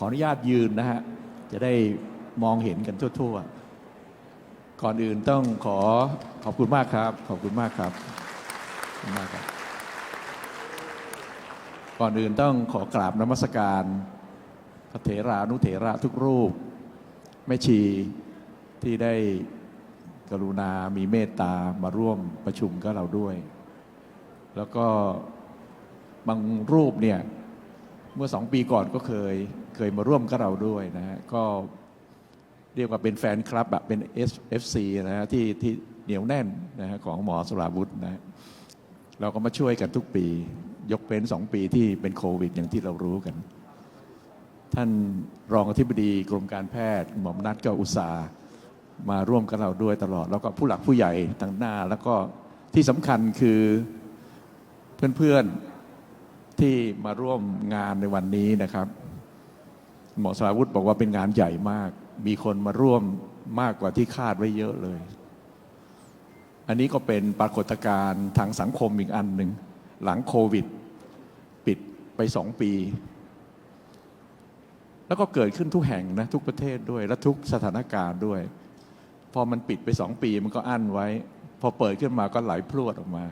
ขออนุญาตยืนนะฮะ จะได้มองเห็นกันทั่ว ๆ ก่อนอื่นต้องขอขอบคุณมากครับ ขอบคุณมากครับขอบคุณมากครับ ก่อนอื่นต้องขอกราบนมัสการพระเถรานุเถระทุกรูป แม่ชีที่ได้กรุณา มีเมตตามาร่วมประชุมกับเราด้วย แล้วก็บางรูปเนี่ย เมื่อสองปีก่อนก็เคย เคยมาร่วมกับเราด้วยนะฮะก็เรียกว่าเป็นแฟนคลับแบบเป็น FC นะฮะที่ที่เหนียวแน่นนะฮะของหมอสราวุธนะฮะเราก็มาช่วยกันทุกปี ยกเป็นสองปีที่เป็นโควิด อย่างที่เรารู้กัน ท่านรองอธิบดีกรมการแพทย์หมอมนัทก็อุตส่าห์มาร่วมกับเราด้วยตลอด แล้วก็ผู้หลักผู้ใหญ่ต่างหน้า แล้วก็ที่สำคัญคือเพื่อนๆที่มาร่วมงานในวันนี้นะครับ หมอสราวุธบอกว่าเป็นงานใหญ่มาก มีคนมาร่วมมากกว่าที่คาดไว้เยอะเลย อันนี้ก็เป็นปรากฏการณ์ทางสังคมอีกอันหนึ่ง หลังโควิด ปิดไปสองปี แล้วก็เกิดขึ้นทุกแห่งนะ ทุกประเทศด้วย และทุกสถานการณ์ด้วย พอมันปิดไปสองปีมันก็อั้นไว้ พอเปิดขึ้นมาก็ไหลพรวดออกมา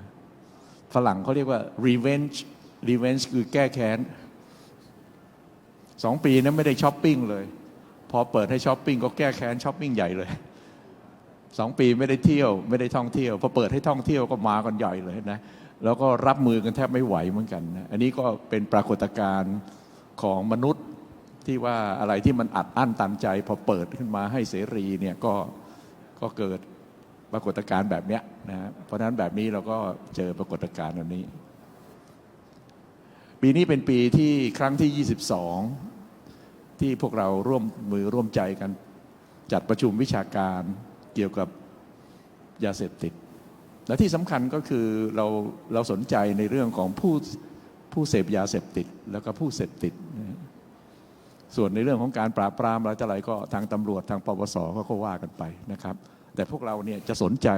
ฝรั่งเขาเรียกว่า revenge revenge คือแก้แค้น สองปีนั้นไม่ได้ช้อปปิ้งเลย พอเปิดให้ช้อปปิ้งก็แก้แค้นช้อปปิ้งใหญ่เลยสองปีไม่ได้เที่ยว ไม่ได้ท่องเที่ยวพอเปิดให้ท่องเที่ยวก็มากันใหญ่เลยนะแล้วก็รับมือกันแทบไม่ไหวเหมือนกันนะอันนี้ก็เป็นปรากฏการณ์ของมนุษย์ที่ว่าอะไรที่มันอัดอั้นตันใจ พอเปิดขึ้นมาให้เสรีเนี่ยก็ก็เกิดปรากฏการณ์แบบเนี้ยนะฮะเพราะฉะนั้นแบบนี้เราก็เจอปรากฏการณ์แบบนี้ ปีนี้เป็นปีที่ครั้งที่ 22 ที่พวกเราร่วมมือร่วมใจกัน จัดประชุมวิชาการเกี่ยวกับยาเสพติด และที่สำคัญก็คือเราเราสนใจในเรื่องของผู้ผู้เสพยาเสพติด แล้วก็ผู้เสพติด ส่วนในเรื่องของการปราบปรามอะไรต่ออะไรก็ทางตำรวจทางปปสก็ก็ว่ากันไปนะครับ แต่พวกเราเนี่ยจะสนใจ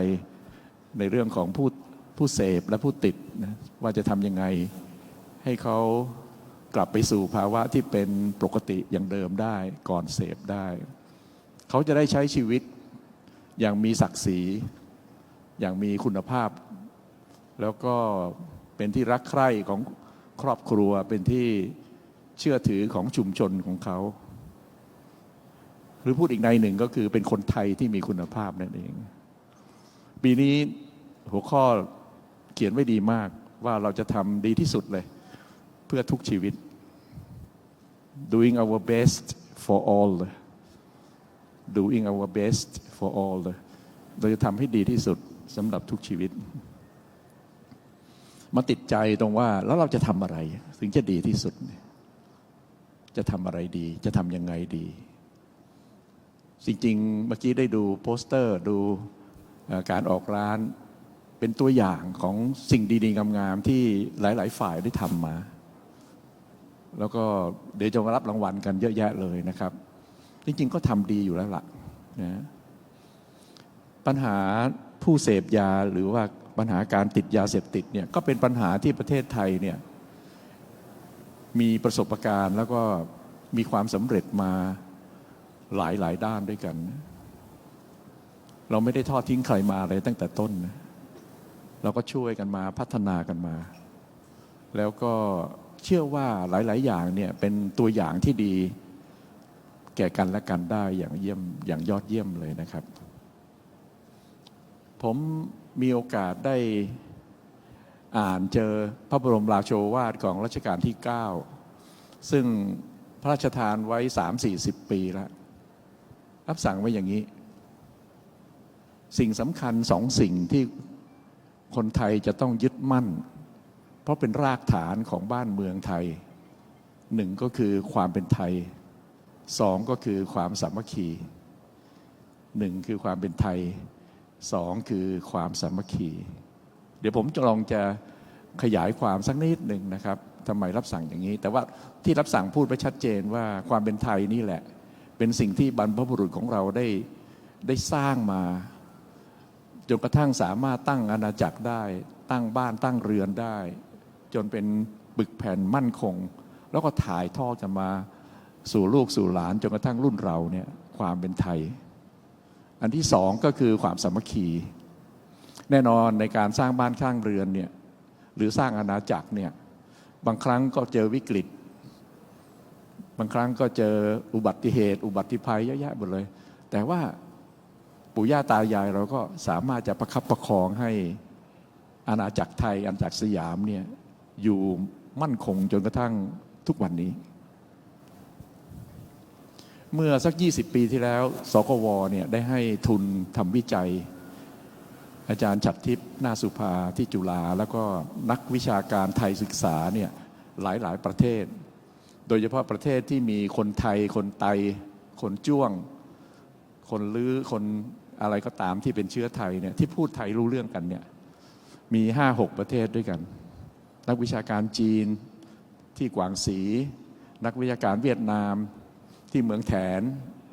ในเรื่องของผู้ผู้เสพและผู้ติดนะว่าจะทำยังไงให้เขา กลับไปสู่ภาวะที่เป็นปกติอย่างเดิมได้ก่อนเสพได้ เขาจะได้ใช้ชีวิตอย่างมีศักดิ์ศรี อย่างมีคุณภาพ แล้วก็เป็นที่รักใคร่ของครอบครัวเป็นที่เชื่อถือของชุมชนของเขา หรือพูดอีกในหนึ่งก็คือเป็นคนไทยที่มีคุณภาพนั่นเอง ปีนี้หัวข้อเขียนไว้ดีมากว่าเราจะทำดีที่สุดเลย เพื่อทุกชีวิต doing our best for all doing our best for all เราจะทำให้ดีที่สุดสำหรับทุกชีวิต มาติดใจตรงว่าแล้วเราจะทำอะไร ถึงจะดีที่สุด จะทำอะไรดี จะทำยังไงดี จริงๆ เมื่อกี้ได้ดูโปสเตอร์ดูการออกร้านเป็นตัวอย่างของสิ่งดี ๆ งาม ๆ ที่หลาย ๆ ฝ่ายได้ทำมา แล้วก็เดี๋ยวจะมารับรางวัลกันเยอะแยะเลยนะครับ จริงๆ ก็ทำดีอยู่แล้วล่ะนะปัญหาผู้เสพยาหรือว่าปัญหาการติดยาเสพติดเนี่ยก็เป็นปัญหาที่ประเทศไทยเนี่ยมีประสบการณ์ แล้วก็มีความสำเร็จมาหลายหลายด้านด้วยกัน เราไม่ได้ทอดทิ้งใครมาเลยตั้งแต่ต้นนะเราก็ช่วยกันมาพัฒนากันมา แล้วก็ เชื่อว่าหลาย ๆ อย่างเนี่ยเป็นตัวอย่างที่ดี แก่กันและกันได้อย่างเยี่ยมอย่างยอดเยี่ยมเลยนะครับ ผมมีโอกาสได้อ่านเจอพระบรมราโชวาทของรัชกาลที่ 9 ซึ่งพระราชทานไว้ 3-40 ปีแล้ว รับสั่งไว้อย่างนี้ สิ่งสำคัญสองสิ่งที่คนไทยจะต้องยึดมั่น ราะเป็นรากฐานของบ้านเมืองไทยหนึ่งก็คือความเป็นไทยสองก็คือความสามัคคีหนึ่งคือความเป็นไทยสองคือความสามัคคี เดี๋ยวผมจะลองจะขยายความสักนิดหนึ่งนะครับทำไมรับสั่งอย่างนี้ แต่ว่าที่รับสั่งพูดไปชัดเจนว่าความเป็นไทยนี่แหละ เป็นสิ่งที่บรรพบุรุษของเราได้ได้สร้างมาจนกระทั่งสามารถตั้งอาณาจักรได้ ตั้งบ้านตั้งเรือนได้ จนเป็นปึกแผ่นมั่นคง แล้วก็ถ่ายทอดกันมาสู่ลูกสู่หลานจนกระทั่งรุ่นเราเนี่ยความเป็นไทย อันที่สองก็คือความสามัคคี แน่นอนในการสร้างบ้านสร้างเรือนเนี่ยหรือสร้างอาณาจักรเนี่ยบางครั้งก็เจอวิกฤต บางครั้งก็เจออุบัติเหตุ อุบัติภัยเยอะแยะหมดเลย แต่ว่าปู่ย่าตายายเราก็สามารถจะประคับประคองให้อาณาจักรไทยอาณาจักรสยามเนี่ย อยู่มั่นคงจนกระทั่งทุกวันนี้ เมื่อสัก 20 ปีที่แล้ว สกวเนี่ยได้ให้ทุนทำวิจัย อาจารย์ฉัตรทิพย์นาสุภาที่จุฬาแล้วก็นักวิชาการไทยศึกษาเนี่ยหลายหลายประเทศ โดยเฉพาะประเทศที่มีคนไทย คนไต คนจ้วง คนลื้อ คนอะไรก็ตามที่เป็นเชื้อไทยเนี่ยที่พูดไทยรู้เรื่องกันเนี่ยมีห้าหกประเทศด้วยกัน นักวิชาการจีนที่กวางสี นักวิชาการเวียดนามที่เมืองแถน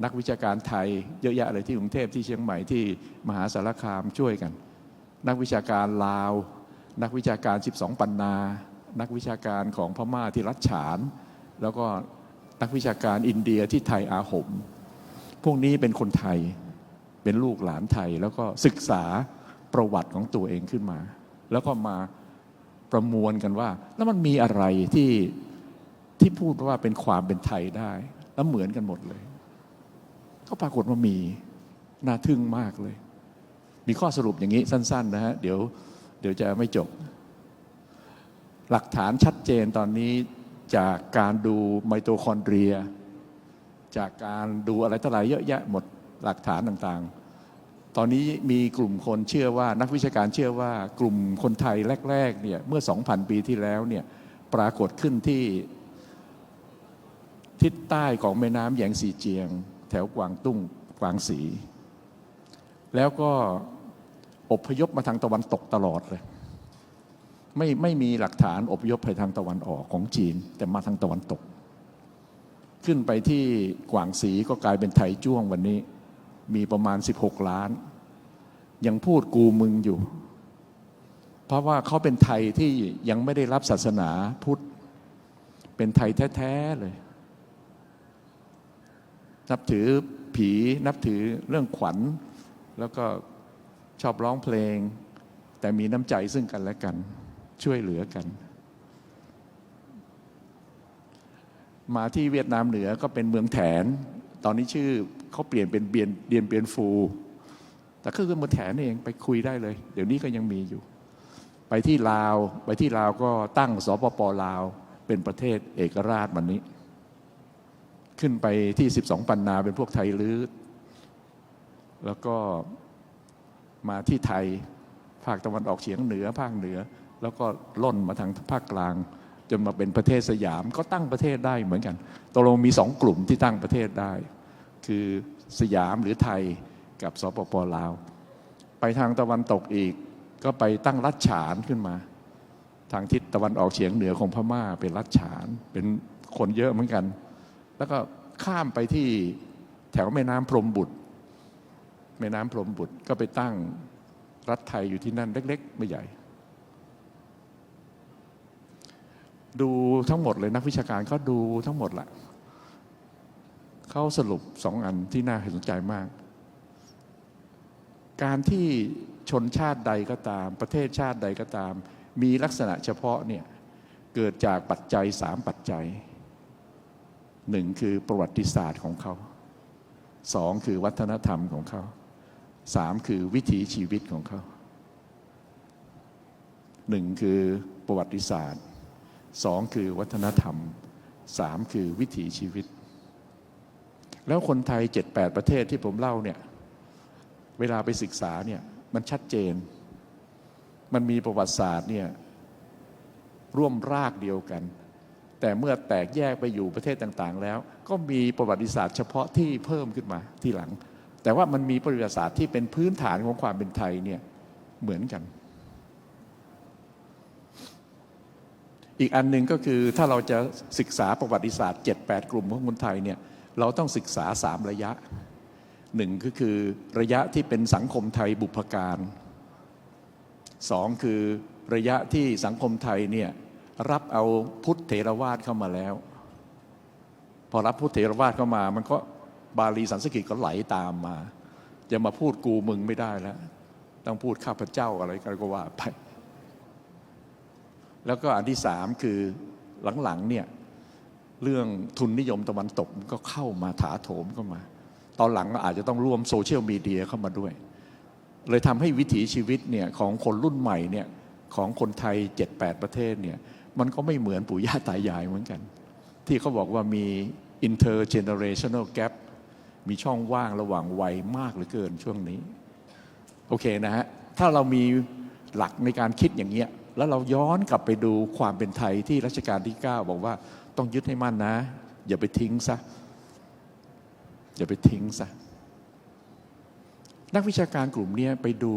นักวิชาการไทย เยอะแยะเลยที่กรุงเทพที่เชียงใหม่ที่มหาสารคามช่วยกัน นักวิชาการลาว นักวิชาการ 12 ปันนา นักวิชาการของพม่าที่รัชฉาน แล้วก็นักวิชาการอินเดียที่ไทยอาหม พวกนี้เป็นคนไทยเป็นลูกหลานไทยแล้วก็ศึกษาประวัติของตัวเองขึ้นมา แล้วก็มา ประมวลกันว่า แล้วมันมีอะไรที่ที่พูดว่าเป็นความเป็นไทยได้ แล้วเหมือนกันหมดเลย ก็ปรากฏว่ามีน่าทึ่งมากเลย มีข้อสรุปอย่างนี้สั้น ๆ นะฮะเดี๋ยวเดี๋ยวจะไม่จบ หลักฐานชัดเจนตอนนี้จากการดูไมโตคอนเดรีย จากการดูอะไรต่ออะไรเยอะแยะหมดหลักฐานต่างๆ ตอนนี้มีกลุ่มคนเชื่อว่า นักวิชาการเชื่อว่ากลุ่มคนไทยแรกๆเนี่ยเมื่อ 2,000 ปีที่แล้วเนี่ยปรากฏขึ้นที่ทิศใต้ของแม่น้ำแยงซีเจียง แถวกวางตุ้งกวางสี แล้วก็อพยพมาทางตะวันตกตลอดเลยไม่ไม่มีหลักฐานอพยพไปทางตะวันออกของจีน แต่มาทางตะวันตก ขึ้นไปที่กวางสีก็กลายเป็นไทยจ้วงวันนี้ มีประมาณ 16 ล้าน ยังพูดกูมึงอยู่ เพราะว่าเขาเป็นไทยที่ยังไม่ได้รับศาสนาพุทธ เป็นไทยแท้ ๆ เลย นับถือผีนับถือเรื่องขวัญ แล้วก็ชอบร้องเพลง แต่มีน้ำใจซึ่งกันและกัน ช่วยเหลือกัน มาที่เวียดนามเหนือก็เป็นเมืองแถน ตอนนี้ชื่อเขาเปลี่ยนเป็นเบียนเดียนเบียนฟู แต่ก็คือมืองแถนเองไปคุยได้เลย เดี๋ยวนี้ก็ยังมีอยู่ ไปที่ลาว ไปที่ลาวก็ตั้งสปปลาว เป็นประเทศเอกราชวันนี้ ขึ้นไปที่ 12 ปันนาเป็นพวกไทยลื้อแล้วก็มาที่ไทย ภาคตะวันออกเฉียงเหนือ ภาคเหนือ แล้วก็ล่นมาทางภาคกลาง จนมาเป็นประเทศสยามก็ตั้งประเทศได้เหมือนกันตกลงมีสองกลุ่มที่ตั้งประเทศได้ คือสยามหรือไทยกับสปปลาว ไปทางตะวันตกอีก ก็ไปตั้งรัฐฉานขึ้นมา ทางทิศตะวันออกเฉียงเหนือของพม่าเป็นรัฐฉาน เป็นคนเยอะเหมือนกัน แล้วก็ข้ามไปที่แถวแม่น้ำพรมบุตร แม่น้ำพรมบุตรก็ไปตั้งรัฐไทยอยู่ที่นั่นเล็ก ๆ ไม่ใหญ่ ดูทั้งหมดเลยนักวิชาการเขาดูทั้งหมดแหละเขาสรุปสองอันที่น่าสนใจมาก การที่ชนชาติใดก็ตาม ประเทศชาติใดก็ตาม มีลักษณะเฉพาะเนี่ยเกิดจากปัจจัยสามปัจจัยหนึ่งคือประวัติศาสตร์ของเขาสองคือวัฒนธรรมของเขาสามคือวิถีชีวิตของเขาหนึ่งคือประวัติศาสตร์ สองคือวัฒนธรรมสามคือวิถีชีวิต แล้วคนไทยเจ็ดแปดประเทศที่ผมเล่าเนี่ย เวลาไปศึกษาเนี่ยมันชัดเจน มันมีประวัติศาสตร์เนี่ยร่วมรากเดียวกัน แต่เมื่อแตกแยกไปอยู่ประเทศต่างๆ แล้ว ก็มีประวัติศาสตร์เฉพาะที่เพิ่มขึ้นมาที่หลัง แต่ว่ามันมีประวัติศาสตร์ที่เป็นพื้นฐานของความเป็นไทยเนี่ยเหมือนกัน อีกอันหนึ่งก็คือถ้าเราจะศึกษาประวัติศาสตร์ 7-8 กลุ่มของคนไทยเนี่ยเราต้องศึกษาสามระยะหนึ่งก็คือระยะที่เป็นสังคมไทยบุพการสองคือระยะที่สังคมไทยเนี่ยรับเอาพุทธเถรวาทเข้ามาแล้ว พอรับพุทธเถรวาทเข้ามา มันก็บาลีสันสกฤตก็ไหลตามมา จะมาพูดกูมึงไม่ได้แล้ว ต้องพูดข้าพเจ้าอะไรกันก็ว่าไป แล้วก็อันที่สามคือหลังๆเนี่ยเรื่องทุนนิยมตะวันตกก็เข้ามาถาโถมเข้ามา ตอนหลังก็อาจจะต้องร่วมโซเชียลมีเดียเข้ามาด้วย เลยทำให้วิถีชีวิตเนี่ยของคนรุ่นใหม่เนี่ยของคนไทย 7-8 ประเทศเนี่ยมันก็ไม่เหมือนปู่ย่าตายายเหมือนกัน ที่เขาบอกว่ามี intergenerational gap มีช่องว่างระหว่างวัยมากเหลือเกินช่วงนี้ โอเคนะฮะ ถ้าเรามีหลักในการคิดอย่างเงี้ย แล้วเราย้อนกลับไปดูความเป็นไทยที่รัชกาลที่ 9 บอกว่าต้องยึดให้มั่นนะ อย่าไปทิ้งซะอย่าไปทิ้งซะนักวิชาการกลุ่มเนี้ยไปดู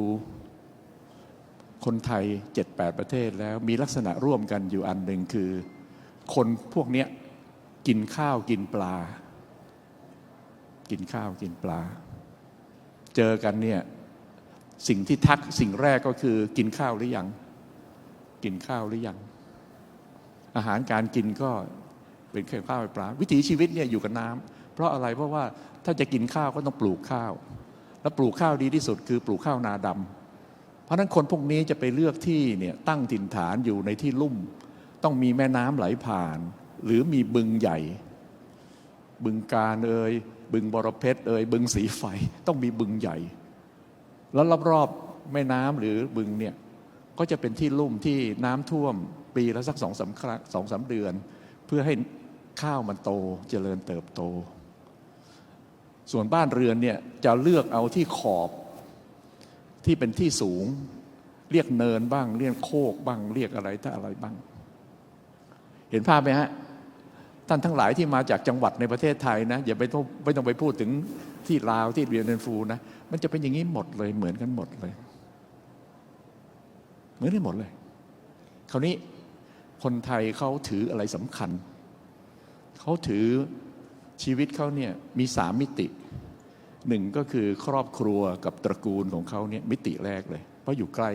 คนไทย 7-8 ประเทศแล้วมีลักษณะร่วมกันอยู่อันหนึ่งคือ คนพวกนี้กินข้าวกินปลา กินข้าวกินปลา เจอกันเนี่ยสิ่งที่ทักสิ่งแรกก็คือกินข้าวหรือยัง กินข้าวหรือยัง อาหารการกินก็เป็นแค่ข้าวปลา วิถีชีวิตเนี่ยอยู่กับน้ำเพราะอะไรเพราะว่าถ้าจะกินข้าวก็ต้องปลูกข้าว แล้วปลูกข้าวดีที่สุดคือปลูกข้าวนาดำเพราะฉะนั้นคนพวกนี้จะไปเลือกที่เนี่ยตั้งถิ่นฐานอยู่ในที่ลุ่ม ต้องมีแม่น้ำไหลผ่าน หรือมีบึงใหญ่ บึงการเอ่ยบึงบรเพชรเอ่ยบึงสีไฟต้องมีบึงใหญ่ แล้วรอบๆแม่น้ำหรือบึงเนี่ย ก็จะเป็นที่ลุ่มที่น้ำท่วมปีละสักสองสามครั้งสองสามเดือน เพื่อให้ข้าวมันโตเจริญเติบโต ส่วนบ้านเรือนเนี่ยจะเลือกเอาที่ขอบที่เป็นที่สูง เรียกเนินบ้าง เรียกโคกบ้างเรียกอะไรถ้าอะไรบ้าง เห็นภาพไหมฮะท่านทั้งหลายที่มาจากจังหวัดในประเทศไทยนะอย่าไปต้องไม่ต้องไปพูดถึงที่ลาวที่เรียนเรนฟูนะมันจะเป็นอย่างนี้หมดเลยเหมือนกันหมดเลย เหมือนกันหมดเลย คราวนี้คนไทยเขาถืออะไรสำคัญ เขาถือชีวิตเขาเนี่ยมีสามมิติหนึ่งก็คือครอบครัวกับตระกูลของเขาเนี่ยมิติแรกเลย เพราะอยู่ใกล้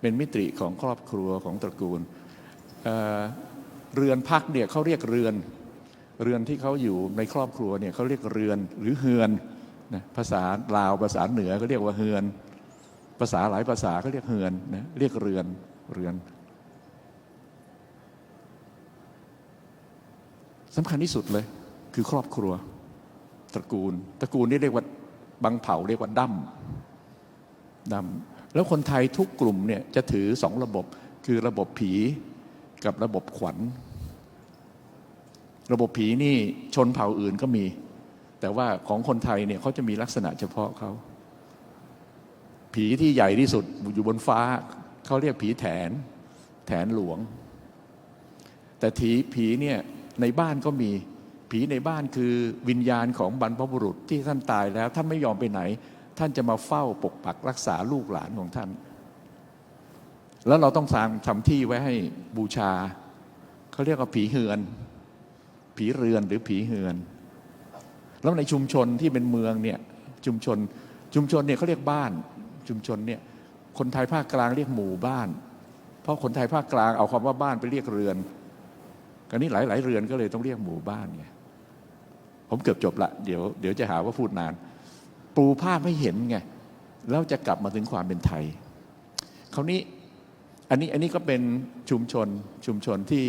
เป็นมิติของครอบครัวของตระกูลเเรือนพักเนี่ยเขาเรียกเรือน เรือนที่เขาอยู่ในครอบครัวเนี่ยเขาเรียกเรือนหรือเฮือนนะภาษาลาวภาษาเหนือก็เรียกว่าเฮือน ภาษาหลายภาษาก็เรียกเฮือนนะเรียกเรือนเรือนสำคัญที่สุดเลยคือครอบครัว ตระกูล ตระกูลนี่เรียกว่าบางเผ่าเรียกว่าดั้มดั้มแล้วคนไทยทุกกลุ่มเนี่ยจะถือสองระบบคือระบบผีกับระบบขวัญ ระบบผีนี่ชนเผ่าอื่นก็มี แต่ว่าของคนไทยเนี่ยเขาจะมีลักษณะเฉพาะเขา ผีที่ใหญ่ที่สุดอยู่บนฟ้า เขาเรียกผีแถน แถนหลวง แต่ผีผีเนี่ยในบ้านก็มีผีในบ้านคือวิญญาณของบรรพบุรุษที่ท่านตายแล้วท่านไม่ยอมไปไหน ท่านจะมาเฝ้าปกปักรักษาลูกหลานของท่าน แล้วเราต้องทำทำที่ไว้ให้บูชา เขาเรียกว่าผีเฮือน ผีเรือนหรือผีเฮือน แล้วในชุมชนที่เป็นเมืองเนี่ยชุมชนชุมชนเนี่ยเขาเรียกบ้าน ชุมชนเนี่ยคนไทยภาคกลางเรียกหมู่บ้าน เพราะคนไทยภาคกลางเอาคำว่าบ้านไปเรียกเรือนกันนี้หลาย ๆ เรือนก็เลยต้องเรียกหมู่บ้านไงผมเกือบจบละเดี๋ยวเดี๋ยวจะหาว่าพูดนาน ปูภาพไม่เห็นไงแล้วจะกลับมาถึงความเป็นไทยคราวนี้อันนี้อันนี้ก็เป็นชุมชนชุมชนที่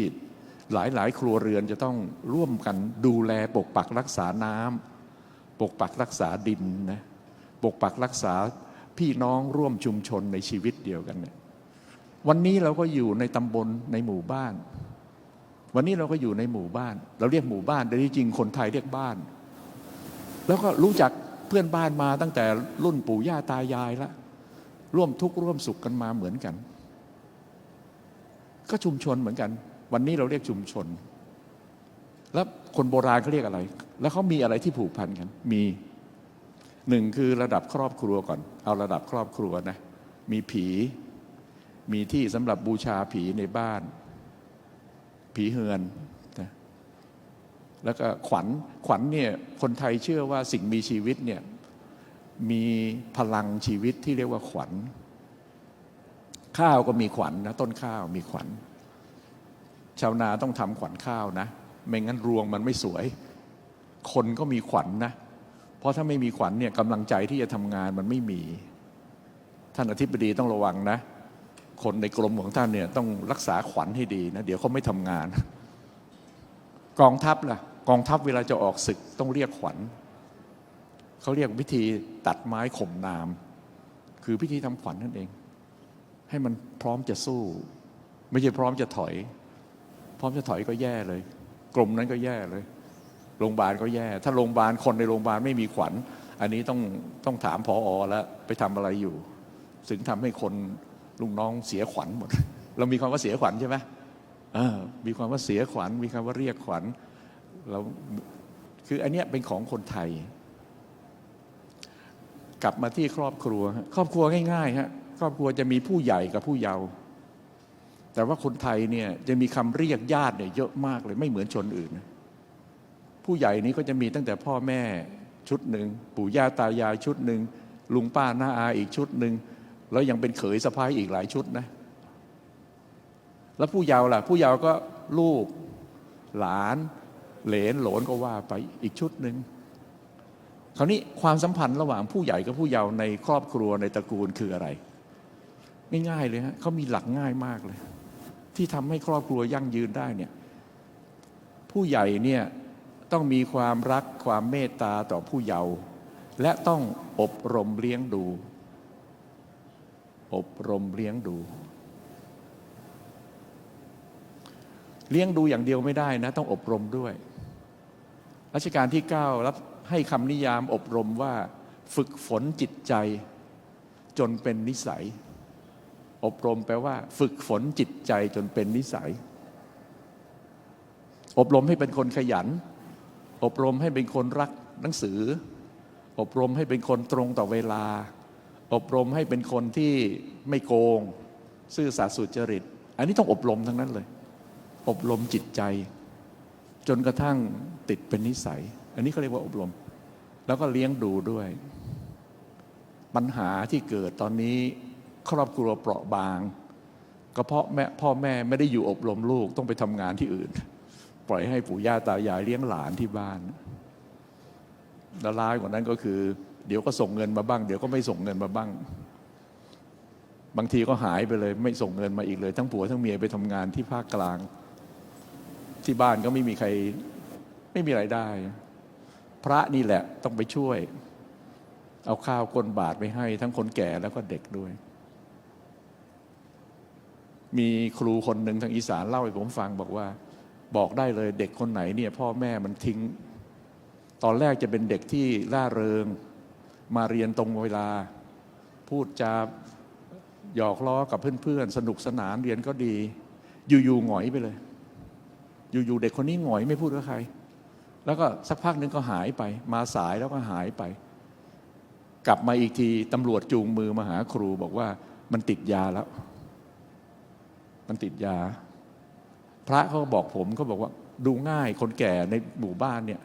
หลายหลายครัวเรือนจะต้องร่วมกันดูแลปกปักรักษาน้ำปกปักรักษาดินนะปกปักรักษา พี่น้องร่วมชุมชนในชีวิตเดียวกันเนี่ยวันนี้เราก็อยู่ในตำบลในหมู่บ้าน วันนี้เราก็อยู่ในหมู่บ้าน เราเรียกหมู่บ้านแต่ที่จริงคนไทยเรียกบ้าน แล้วก็รู้จักเพื่อนบ้านมาตั้งแต่รุ่นปู่ย่าตายายละร่วมทุกข์ร่วมสุขกันมาเหมือนกัน ก็ชุมชนเหมือนกัน วันนี้เราเรียกชุมชน แล้วคนโบราณเขาเรียกอะไร แล้วเขามีอะไรที่ผูกพันกัน มี หนึ่งคือระดับครอบครัวก่อน เอาระดับครอบครัวนะมีผี มีที่สำหรับบูชาผีในบ้าน ผีเฮือนนะแล้วก็ขวัญขวัญเนี่ยคนไทยเชื่อว่าสิ่งมีชีวิตเนี่ยมีพลังชีวิตที่เรียกว่าขวัญ ข้าวก็มีขวัญนะต้นข้าวมีขวัญ ชาวนาต้องทำขวัญข้าวนะ ไม่งั้นรวงมันไม่สวย คนก็มีขวัญนะ ราะถ้าไม่มีขวัญเนี่ยกำลังใจที่จะทำงานมันไม่มี ท่านอธิบดีต้องระวังนะ คนในกรมของท่านเนี่ยต้องรักษาขวัญให้ดีนะ เดี๋ยวเขาไม่ทำงาน กองทัพล่ะ กองทัพเวลาจะออกศึกต้องเรียกขวัญเขาเรียกวิธีตัดไม้ข่มนาม คือพิธีทำขวัญนั่นเอง ให้มันพร้อมจะสู้ ไม่ใช่พร้อมจะถอย พร้อมจะถอยก็แย่เลยกรมนั้นก็แย่เลย โรงพยาบาลก็แย่ ถ้าโรงพยาบาลคนในโรงพยาบาลไม่มีขวัญ อันนี้ต้องต้องถามพออแล้วไปทำอะไรอยู่ ถึงทำให้คนลุงน้องเสียขวัญหมด เรามีความว่าเสียขวัญใช่ไหมมีความว่าเสียขวัญ มีคำว่าเรียกขวัญเราคืออันเนี้ยเป็นของคนไทย กลับมาที่ครอบครัว ครอบครัวง่ายๆฮะครอบครัวจะมีผู้ใหญ่กับผู้เยาว์แต่ว่าคนไทยเนี่ยจะมีคำเรียกญาติเนี่ยเยอะมากเลยไม่เหมือนชนอื่นนะ ผู้ใหญ่นี้ก็จะมีตั้งแต่พ่อแม่ชุดหนึ่งปู่ย่าตายายชุดหนึ่งลุงป้าน้าอาอีกชุดหนึ่งแล้วยังเป็นเขยสะพ้ายอีกหลายชุดนะแล้วผู้เยาว์ล่ะ ผู้เยาว์ก็ลูกหลานเหลนโหลนก็ว่าไปอีกชุดหนึ่งคราวนี้ความสัมพันธ์ระหว่างผู้ใหญ่กับผู้เยาว์ในครอบครัวในตระกูลคืออะไร ง่ายๆเลยฮะเขามีหลักง่ายมากเลย ที่ทำให้ครอบครัวยั่งยืนได้เนี่ย ผู้ใหญ่เนี่ย ต้องมีความรักความเมตตาต่อผู้เยาว์และต้องอบรมเลี้ยงดู อบรมเลี้ยงดู เลี้ยงดูอย่างเดียวไม่ได้นะ ต้องอบรมด้วยรัชกาลที่ 9 รับให้คำนิยามอบรมว่าฝึกฝนจิตใจ จนเป็นนิสัย อบรมแปลว่า ฝึกฝนจิตใจจนเป็นนิสัย อบรมให้เป็นคนขยัน อบรมให้เป็นคนรักหนังสือ อบรมให้เป็นคนตรงต่อเวลา อบรมให้เป็นคนที่ไม่โกง ซื่อสัตย์สุจริต อันนี้ต้องอบรมทั้งนั้นเลย อบรมจิตใจ จนกระทั่งติดเป็นนิสัย อันนี้เขาเรียกว่าอบรม แล้วก็เลี้ยงดูด้วย ปัญหาที่เกิดตอนนี้ครอบครัวเปราะบาง ก็เพราะแม่พ่อแม่ไม่ได้อยู่อบรมลูกต้องไปทำงานที่อื่น ปล่อยให้ปู่ย่าตายายเลี้ยงหลานที่บ้านและร้ายกว่านั้นก็คือ เดี๋ยวก็ส่งเงินมาบ้าง เดี๋ยวก็ไม่ส่งเงินมาบ้าง บางทีก็หายไปเลย ไม่ส่งเงินมาอีกเลย ทั้งผัวทั้งเมียไปทำงานที่ภาคกลาง ที่บ้านก็ไม่มีใครไม่มีไรายได้ พระนี่แหละต้องไปช่วย เอาข้าวก้นบาทไปให้ ทั้งคนแก่แล้วก็เด็กด้วย มีครูคนหนึ่งทางอีสานเล่าให้ผมฟังบอกว่า บอกได้เลยเด็กคนไหนเนี่ยพ่อแม่มันทิ้ง ตอนแรกจะเป็นเด็กที่ร่าเริง มาเรียนตรงเวลา พูดจาหยอกล้อกับเพื่อนๆ สนุกสนานเรียนก็ดี อยู่ๆหงอยไปเลย อยู่ๆเด็กคนนี้หงอยไม่พูดกับใคร แล้วก็สักพักหนึ่งก็หายไป มาสายแล้วก็หายไป กลับมาอีกทีตำรวจจูงมือมาหาครูบอกว่ามันติดยาแล้ว มันติดยา พระเขาก็บอกผมเขาบอกว่าดูง่ายคนแก่ในหมู่บ้านเนี่ย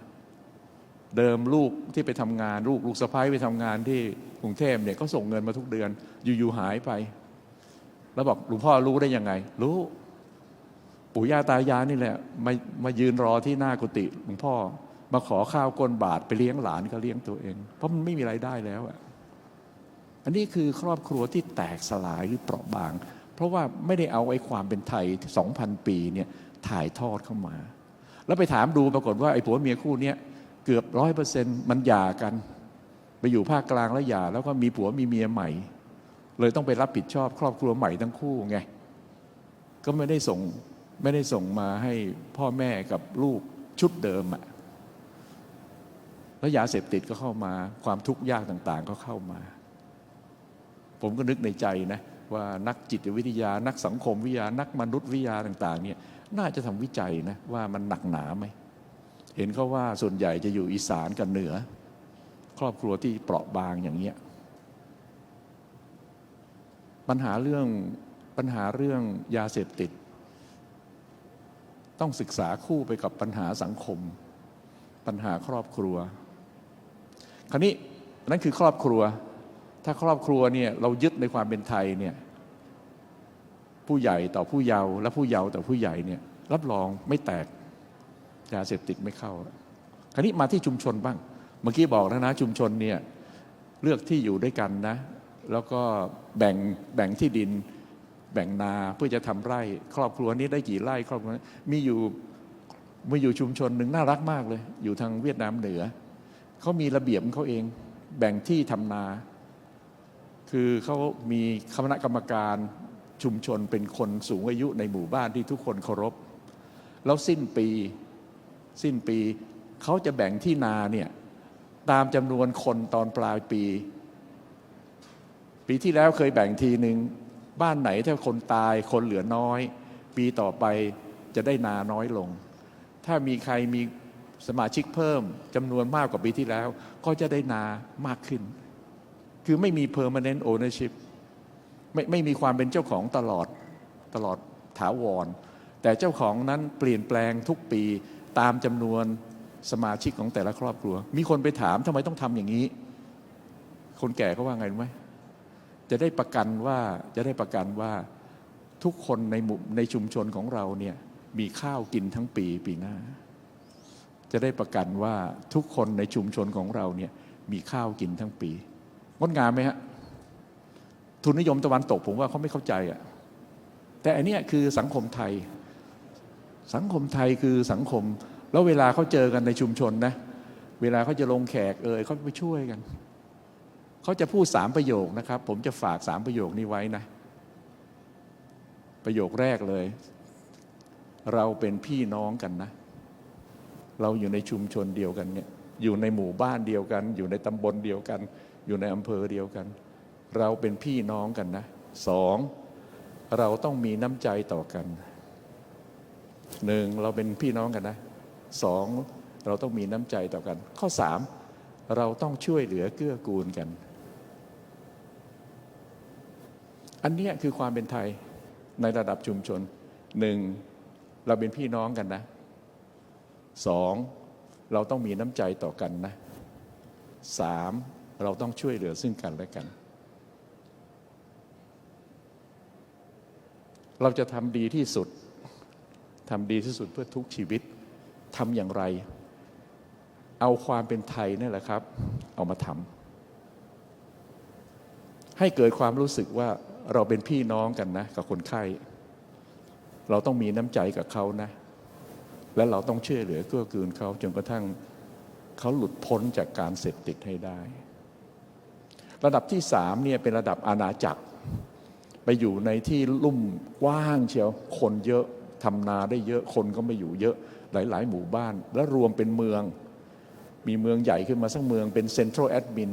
เดิมลูกที่ไปทำงานลูกลูกสะพ้ายไปทำงานที่กรุงเทพเนี่ยก็ส่งเงินมาทุกเดือน อยู่ๆหายไป แล้วบอกหลวงพ่อรู้ได้ยังไง รู้ ปู่ย่าตายายนี่แหละมามายืนรอที่หน้ากุฏิหลวงพ่อ มาขอข้าวก้นบาทไปเลี้ยงหลานก็เลี้ยงตัวเอง เพราะมันไม่มีไรายได้แล้วอะอันนี้คือครอบครัวที่แตกสลายหรือเปราะบาง เพราะว่าไม่ได้เอาไอ้ความเป็นไทย 2,000 ปีเนี่ยถ่ายทอดเข้ามา แล้วไปถามดูปรากฏว่าไอ้ผัวเมียคู่เนี้ยเกือบร้อยเปอร์เซ็นต์มันหย่ากัน ไปอยู่ภาคกลางแล้วหย่า แล้วก็มีผัวมีเมียใหม่ เลยต้องไปรับผิดชอบครอบครัวใหม่ทั้งคู่ไงก็ไม่ได้ส่งไม่ได้ส่งมาให้พ่อแม่กับลูกชุดเดิมอะแล้วยาเสพติดก็เข้ามาความทุกข์ยากต่าง ๆ ก็เข้ามา ผมก็นึกในใจนะ ว่านักจิตวิทยา นักสังคมวิทยา นักมนุษยวิทยาต่างๆเนี่ยน่าจะทำวิจัยนะว่ามันหนักหนาไหม เห็นเขาว่าส่วนใหญ่จะอยู่อีสานกับเหนือ ครอบครัวที่เปราะบางอย่างเนี้ยปัญหาเรื่องปัญหาเรื่องยาเสพติด ต้องศึกษาคู่ไปกับปัญหาสังคม ปัญหาครอบครัว คราวนี้นั่นคือครอบครัว ถ้าครอบครัวเนี่ยเรายึดในความเป็นไทยเนี่ยผู้ใหญ่ต่อผู้เยาว์และผู้เยาว์ต่อผู้ใหญ่เนี่ยรับรองไม่แตกยาเสพติดไม่เข้า คราวนี้มาที่ชุมชนบ้าง เมื่อกี้บอกแล้วนะชุมชนเนี่ยเลือกที่อยู่ด้วยกันนะ แล้วก็แบ่งแบ่งที่ดินแบ่งนาเพื่อจะทำไร่ ครอบครัวนี้ได้กี่ไร่ครอบครัวนี้มีอยู่มีอยู่ชุมชนหนึ่งน่ารักมากเลย อยู่ทางเวียดนามเหนือเขามีระเบียบของเขาเอง แบ่งที่ทำนา คือเขามีคณะกรรมการชุมชนเป็นคนสูงอายุในหมู่บ้านที่ทุกคนเคารพ แล้วสิ้นปีสิ้นปี เขาจะแบ่งที่นาเนี่ยตามจำนวนคนตอนปลายปี ปีที่แล้วเคยแบ่งทีหนึ่งบ้านไหนถ้าคนตายคนเหลือน้อย ปีต่อไปจะได้นาน้อยลง ถ้ามีใครมีสมาชิกเพิ่มจำนวนมากกว่าปีที่แล้ว ก็จะได้นามากขึ้น คือไม่มี permanent ownership ไม่ไม่มีความเป็นเจ้าของตลอดตลอดถาวร แต่เจ้าของนั้นเปลี่ยนแปลงทุกปีตามจำนวนสมาชิกของแต่ละครอบครัว มีคนไปถามทำไมต้องทำอย่างนี้ คนแก่เขาว่าไงรู้ไหมจะได้ประกันว่าจะได้ประกันว่าทุกคนในหมู่ในชุมชนของเราเนี่ยมีข้าวกินทั้งปีปีหน้า จะได้ประกันว่าทุกคนในชุมชนของเราเนี่ยมีข้าวกินทั้งปี งดงามไหมฮะทุนนิยมตะวันตกผมว่าเขาไม่เข้าใจอะแต่อันนี้คือสังคมไทย สังคมไทยคือสังคม แล้วเวลาเขาเจอกันในชุมชนนะเวลาเขาจะลงแขกเอ่ยเขาไปช่วยกันเขาจะพูดสามประโยคนะครับ ผมจะฝากสามประโยคนี้ไว้นะ ประโยคแรกเลย เราเป็นพี่น้องกันนะ เราอยู่ในชุมชนเดียวกันเนี่ยอยู่ในหมู่บ้านเดียวกัน อยู่ในตำบลเดียวกัน อยู่ในอำเภอเดียวกัน เราเป็นพี่น้องกันนะสองเราต้องมีน้ำใจต่อกันหนึ่งเราเป็นพี่น้องกันนะสองเราต้องมีน้ำใจต่อกัน ข้อสามเราต้องช่วยเหลือเกื้อกูลกัน อันนี้คือความเป็นไทยในระดับชุมชนหนึ่งเราเป็นพี่น้องกันนะสองเราต้องมีน้ำใจต่อกันนะสาม เราต้องช่วยเหลือซึ่งกันและกัน เราจะทำดีที่สุดทำดีที่สุดเพื่อทุกชีวิตทำอย่างไร เอาความเป็นไทยนี่แหละครับ เอามาทำให้เกิดความรู้สึกว่าเราเป็นพี่น้องกันนะ กับคนไข้ เราต้องมีน้ำใจกับเขานะ และเราต้องช่วยเหลือเกื้อกูลเขาจนกระทั่งเขาหลุดพ้นจากการเสพติดให้ได้ ระดับที่สามเนี่ยเป็นระดับอาณาจักร ไปอยู่ในที่ลุ่มกว้างเชียวคนเยอะทำนาได้เยอะคนก็ไม่อยู่เยอะหลาย ๆ หมู่บ้าน และรวมเป็นเมือง มีเมืองใหญ่ขึ้นมาสักเมืองเป็นเซ็นทรัลแอดมิน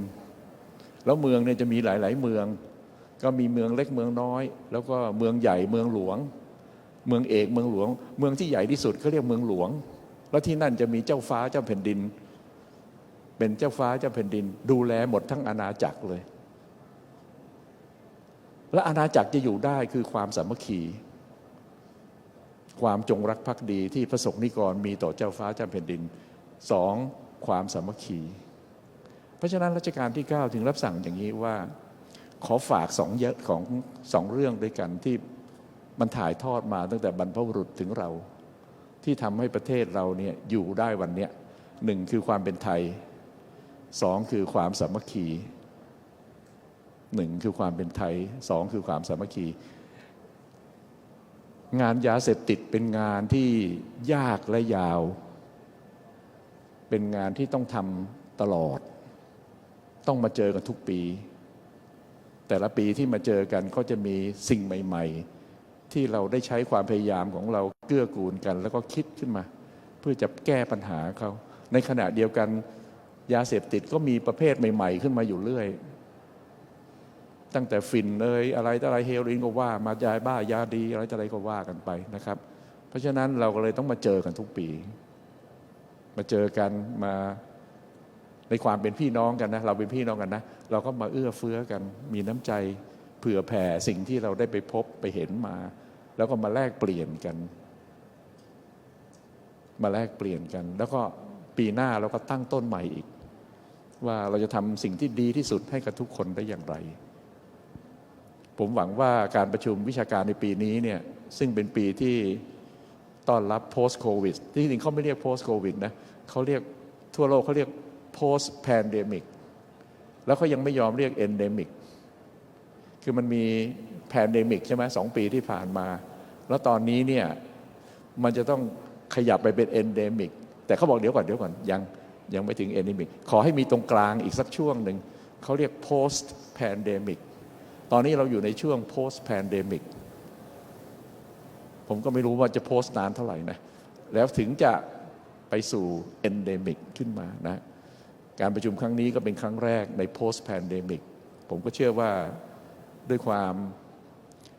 แล้วเมืองเนี่ยจะมีหลาย ๆ เมือง ก็มีเมืองเล็กเมืองน้อย แล้วก็เมืองใหญ่เมืองหลวง เมืองเอกเมืองหลวง เมืองที่ใหญ่ที่สุดเขาเรียกเมืองหลวง แล้วที่นั่นจะมีเจ้าฟ้าเจ้าแผ่นดิน เป็นเจ้าฟ้าเจ้าแผ่นดิน ดูแลหมดทั้งอาณาจักรเลย และอาณาจักรจะอยู่ได้คือความสามัคคี ความจงรักภักดีที่พระสงฆ์นิกรมีต่อเจ้าฟ้าเจ้าแผ่นดินสองความสามัคคี เพราะฉะนั้นรัชกาลที่ 9 ถึงรับสั่งอย่างนี้ว่า ขอฝากสองเยอะของสองเรื่องด้วยกันที่มันถ่ายทอดมาตั้งแต่บรรพบุรุษถึงเรา ที่ทำให้ประเทศเราเนี่ยอยู่ได้วันเนี้ยหนึ่งคือความเป็นไทย สองคือความสามัคคีหนึ่งคือความเป็นไทยสองคือความสามัคคี งานยาเสพติดเป็นงานที่ยากและยาว เป็นงานที่ต้องทำตลอด ต้องมาเจอกันทุกปี แต่ละปีที่มาเจอกันก็จะมีสิ่งใหม่ ๆ ที่เราได้ใช้ความพยายามของเราเกื้อกูลกัน แล้วก็คิดขึ้นมา เพื่อจะแก้ปัญหาเขา ในขณะเดียวกัน ยาเสพติดก็มีประเภทใหม่ๆ ขึ้นมาอยู่เรื่อย ตั้งแต่ฟินเลยอะไรต่ออะไรเฮโรอีนก็ว่า มายาบ้ายาดีอะไรต่ออะไรก็ว่ากันไปนะครับ เพราะฉะนั้นเราก็เลยต้องมาเจอกันทุกปี มาเจอกันมาในความเป็นพี่น้องกันนะ เราเป็นพี่น้องกันนะ เราก็มาเอื้อเฟื้อกัน มีน้ำใจเผื่อแผ่สิ่งที่เราได้ไปพบไปเห็นมา แล้วก็มาแลกเปลี่ยนกัน มาแลกเปลี่ยนกัน แล้วก็ปีหน้าเราก็ตั้งต้นใหม่อีก ว่าเราจะทำสิ่งที่ดีที่สุดให้กับทุกคนได้อย่างไร ผมหวังว่าการประชุมวิชาการในปีนี้เนี่ยซึ่งเป็นปีที่ต้อนรับ post covid ที่จริงเขาไม่เรียก post covid นะเขาเรียกทั่วโลกเขาเรียก post pandemic แล้วเขายังไม่ยอมเรียก endemic คือมันมี pandemic ใช่ไหมสองปีที่ผ่านมา แล้วตอนนี้เนี่ยมันจะต้องขยับไปเป็น endemic แต่เขาบอกเดี๋ยวก่อนเดี๋ยวก่อนยัง ยังไม่ถึง endemic ขอให้มีตรงกลางอีกสักช่วงหนึ่งเขาเรียก post pandemic ตอนนี้เราอยู่ในช่วง post pandemic ผมก็ไม่รู้ว่าจะ post นานเท่าไหร่นะ แล้วถึงจะไปสู่ endemic ขึ้นมานะ การประชุมครั้งนี้ก็เป็นครั้งแรกใน post pandemic ผมก็เชื่อว่าด้วยความ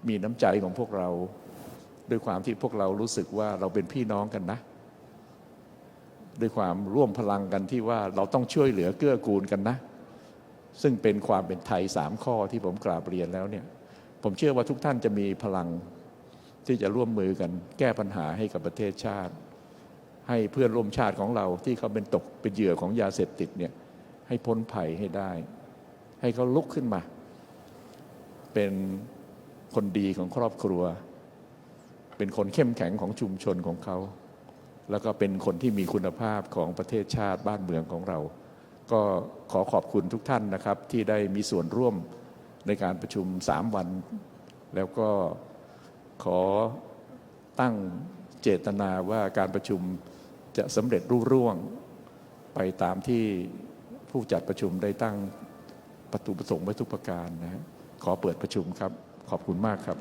มีน้ำใจของพวกเรา ด้วยความที่พวกเรารู้สึกว่าเราเป็นพี่น้องกันนะ ด้วยความร่วมพลังกันที่ว่าเราต้องช่วยเหลือเกื้อกูลกันนะ ซึ่งเป็นความเป็นไทยสามข้อที่ผมกราบเรียนแล้วเนี่ยผมเชื่อว่าทุกท่านจะมีพลังที่จะร่วมมือกัน แก้ปัญหาให้กับประเทศชาติ ให้เพื่อนร่วมชาติของเราที่เขาเป็นตกเป็นเหยื่อของยาเสพติดเนี่ยให้พ้นภัยให้ได้ ให้เขาลุกขึ้นมา เป็นคนดีของครอบครัว เป็นคนเข้มแข็งของชุมชนของเขา แล้วก็เป็นคนที่มีคุณภาพของประเทศชาติบ้านเมืองของเรา ก็ขอขอบคุณทุกท่านนะครับ ที่ได้มีส่วนร่วมในการประชุม 3 วัน แล้วก็ขอตั้งเจตนาว่าการประชุมจะสำเร็จรุ่ร่วง ไปตามที่ผู้จัดประชุมได้ตั้งประตูประสงค์ไว้ทุกประการนะฮะขอเปิดประชุมครับ ขอบคุณมากครับ